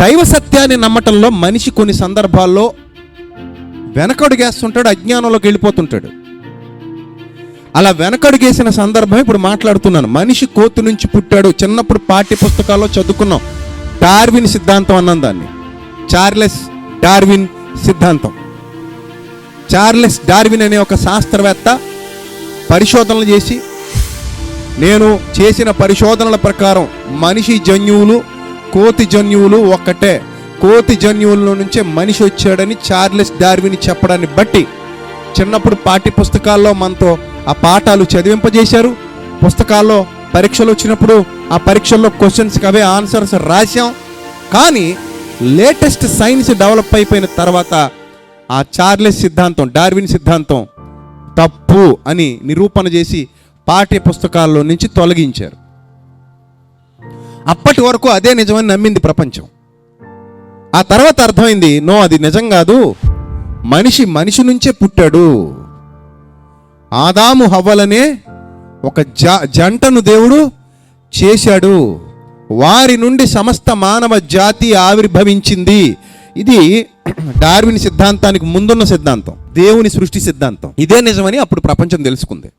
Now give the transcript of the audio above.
దైవ సత్యాన్ని నమ్మటంలో మనిషి కొన్ని సందర్భాల్లో వెనకడుగేస్తుంటాడు అజ్ఞానంలోకి వెళ్ళిపోతుంటాడు. అలా వెనకడుగేసిన సందర్భం ఇప్పుడు మాట్లాడుతున్నాను. మనిషి కోతి నుంచి పుట్టాడు. చిన్నప్పుడు పాఠ్య పుస్తకాల్లో చదువుకున్నాం. డార్విన్ సిద్ధాంతం అన్నాం దాన్ని. చార్లెస్ డార్విన్ సిద్ధాంతం. చార్లెస్ డార్విన్ అనే ఒక శాస్త్రవేత్త పరిశోధనలు చేసి నేను చేసిన పరిశోధనల ప్రకారం మనిషి జన్యువులు కోతి జన్యువులు ఒక్కటే. కోతి జన్యువుల నుంచే మనిషి వచ్చాడని చార్లెస్ డార్విన్ చెప్పడాన్ని బట్టి చిన్నప్పుడు పాఠ్య పుస్తకాల్లో మనతో ఆ పాఠాలు చదివింపజేశారు. పుస్తకాల్లో పరీక్షలు వచ్చినప్పుడు ఆ పరీక్షల్లో క్వశ్చన్స్కి అవే ఆన్సర్స్ రాశాం. కానీ లేటెస్ట్ సైన్స్ డెవలప్ అయిపోయిన తర్వాత ఆ చార్లెస్ సిద్ధాంతం డార్విన్ సిద్ధాంతం తప్పు అని నిరూపణ చేసి పాఠ్య పుస్తకాల్లో నుంచి తొలగించారు. అప్పటి వరకు అదే నిజమని నమ్మింది ప్రపంచం. ఆ తర్వాత అర్థమైంది నో అది నిజం కాదు. మనిషి మనిషి నుంచే పుట్టాడు. ఆదాము హవ్వలనే ఒక జ జంటను దేవుడు చేశాడు. వారి నుండి సమస్త మానవ జాతి ఆవిర్భవించింది. ఇది డార్విన్ సిద్ధాంతానికి ముందున్న సిద్ధాంతం దేవుని సృష్టి సిద్ధాంతం. ఇదే నిజమని అప్పుడు ప్రపంచం తెలుసుకుంది.